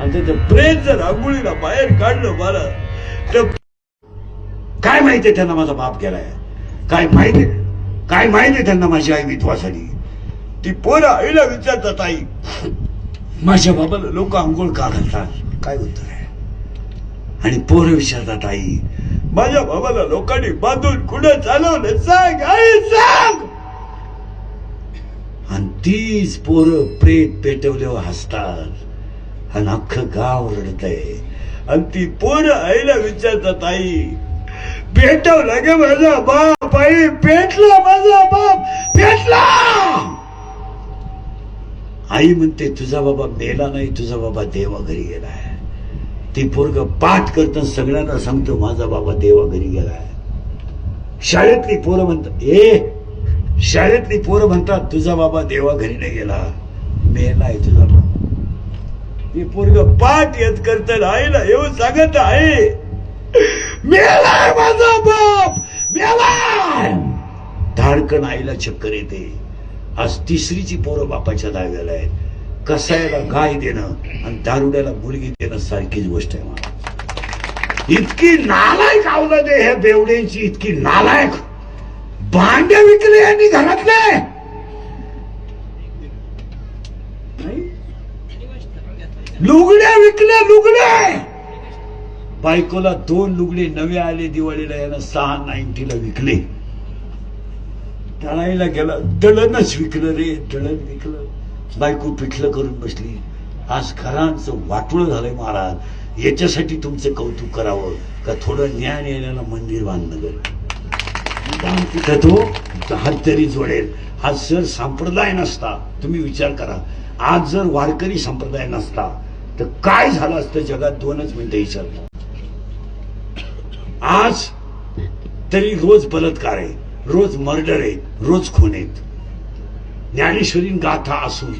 आणि त्याचं प्रेम जर आंघोळीला बाहेर काढलं मला तर काय माहितीये त्यांना माझा बाप केलाय काय माहिती? काय माहिती त्यांना माझी आई विधवासाठी ती पोरं आईला विचारतात आई माझ्या बाबाला लोक आंघोळ का घालतात? काय उत्तर आहे? आणि पोरं विचारतात आई माझ्या बाबाला लोकांनी बांधून कुठं चालवलं सांग आई सांग! आणि तीच पोरं प्रेत पेटवल्यावर हसतात. आणि अख्खं गाव रडतय. आणि ती पोरं आईला विचारतात आई भेटवला गे माझा बाप आई भेटला माझा बाप भेटला! आई म्हणते तुझा बाबा मेला नाही तुझा बाबा देवा घरी गेलाय. ती पोरग पाठ करताना सगळ्यांना सांगतो माझा बाबा देवा घरी गेलाय. शाळेतली पोरं म्हणतात ए शाळेतली पोरं म्हणतात तुझा बाबा देवा घरी नाही गेला. मेलाय तुझा बाबा ती पोरग पाठ येत करत आईला येऊन सांगत आहे मेलाय माझा बाप मेलाय धाडकन आईला चक्कर येते. आज तिसरीची पोरं बापाच्या दाव्याला आहेत. कसायला गाय देणं आणि दारुड्याला मुलगी देणं सारखीच गोष्ट आहे मला. इतकी नालायक आवलं दे ह्या बेवड्यांची इतकी नालायक. भांडे विकले यांनी घरातले नाही? लुगड्या विकल्या लुगड्या बायकोला दोन लुगडे नवे आले दिवाळीला यानं सहा नाईन्टीला विकले. तळाईला गेला दळणच विकलं रे दळण विकलं. बायको पिठलं करून बसली. आज घरांचं वाटोळ झालंय महाराज. याच्यासाठी तुमचं कौतुक करावं का थोडं ज्ञान येण्याला मंदिर बांधणं गरज तिथं तो हात तरी जोडेल. हा सर संप्रदाय नसता. तुम्ही विचार करा. आज जर वारकरी संप्रदाय नसता तर काय झालं असतं जगात? दोनच मिनिटं विचारलं आज तरी रोज बलात्कार आहे रोज मर्डर आहे रोज खून आहेत. ज्ञानेश्वरीन गाथा असून.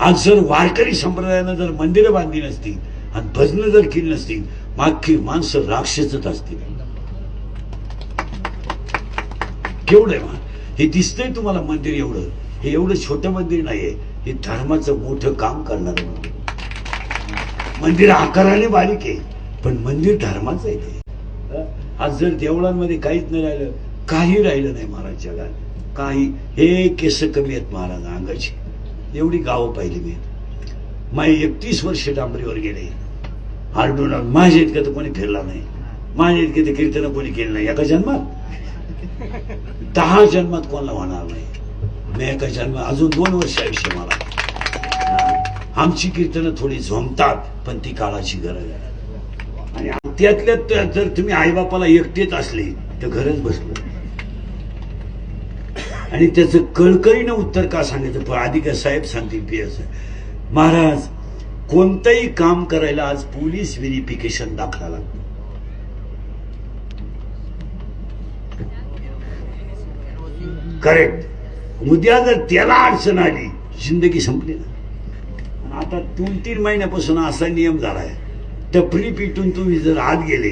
आज जर वारकरी संप्रदायानं जर मंदिरं बांधली नसतील आणि भजनं जर केली नसतील मागची माणसं राक्षसच असतील. केवढं आहे मा? हे दिसतंय तुम्हाला मंदिर एवढं. हे एवढं छोटं मंदिर नाहीये. हे धर्माचं मोठं काम करणार मंदिर. मंदिर आकाराने बारीक आहे पण मंदिर धर्माचं आहे ते. आज जर देवळांमध्ये काहीच नाही राहिलं काही राहिलं नाही महाराज जगात काही हे केस कमी आहेत महाराज अंगाची. एवढी गावं पाहिली मी. माझे एकतीस वर्ष डांबरीवर गेले. आरडून माझ्या इतकं तर कोणी फिरला नाही. माझ्या इतके ते कीर्तन कोणी केलं नाही. एका जन्मात? दहा जन्मात कोणाला होणार नाही. मी जन्म अजून दोन वर्ष आयुष्य मला. आमची कीर्तनं थोडी झोमतात पण ती काळाची गरज आहे. आणि त्यातल्या जर तुम्ही आईबापाला एकटेच असले तर घरच बसलो. आणि त्याचं कळकळीनं उत्तर का सांगायचं? पण आधी का साहेब सांगतील पी एस महाराज कोणतंही काम करायला आज पोलीस व्हेरिफिकेशन दाखला लागतो. करेक्ट. उद्या जर त्याला अडचण आली जिंदगी संपली ना. आता दोन तीन महिन्यापासून असा नियम झालाय. टपरी पिटून तुम्ही जर आत गेले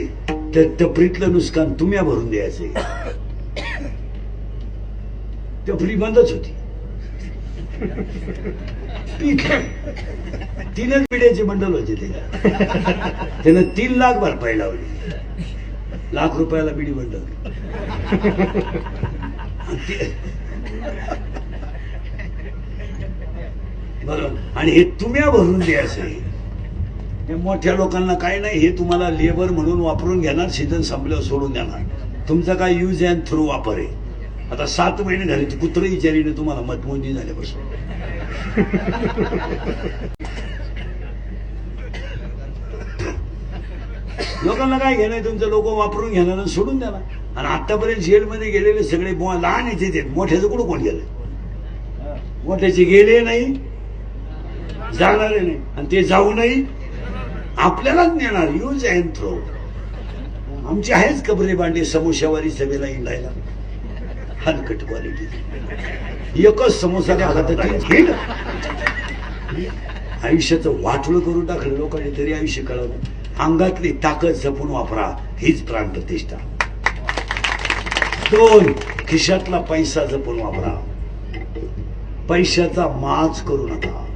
तर टपरीतलं नुकसान तुम्ही भरून द्यायचं. टपरी बंदच होती. तीनच पिढ्याचे बंडल होते ते. त्यानं तीन लाख भरपाई लावली. लाख रुपयाला बिडी बंडल बरोबर. आणि हे तुम्ही भरून द्यायचं मोठ्या लोकांना काय नाही हे तुम्हाला लेबर म्हणून वापरून घेणार सीझन संपल्यावर सोडून देणार. तुमचा काय यूज अँड थ्रू वापर आहे. आता सात महिने झाले ती कुत्र विचारीने तुम्हाला मतमोजणी झाल्यापासून. लोकांना काय घेणं तुमचं लोक वापरून घेणार सोडून देणार. आणि आतापर्यंत जेलमध्ये गेलेले सगळे बुवा लहान येते ते मोठ्याचं कुठं कोण गेलं? मोठ्याचे गेले नाही जाणारे नाही. आणि ते जाऊ नाही. आपल्यालाच नेणार. यूज अँड थ्रो आमची आहेच कबरे बांडे समोशावारी सभेला इंडायला हलकट क्वालिटी एकच समोसा. आयुष्याचं वाटोळ करून टाकलं लोकांनी तरी आयुष्य कळवलं अंगातली ताकद जपून वापरा. हीच प्राणप्रतिष्ठा. दोन खिशातला पैसा जपून वापरा. पैशाचा माज करू नका.